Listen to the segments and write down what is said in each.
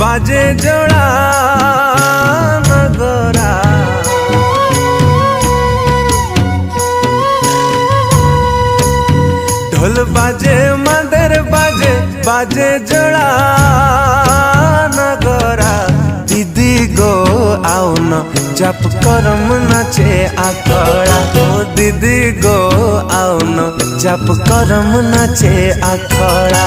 বাজে জোড়া নগরা। ঢোল বাজে, মাদের বাজে বাজে জোড়া নগরা। দিদি গো আউন জপ করম নাচে আখড়া ও দিদি গো আউন জপ করম নাচে আখড়া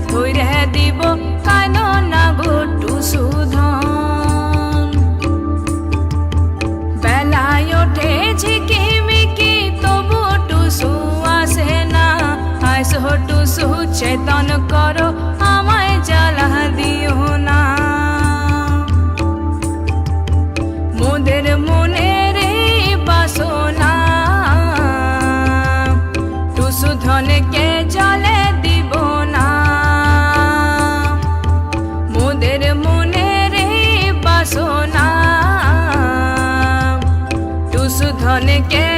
দিব কান না গো টুসু ধন বেলায় ওঠে ঝিকিমিকি টুসু আসে না। আইস টুসু চেতন করো, আমায় জ্বালা দিও না। মোদের মনের বাসনা টুসু কে অনেকে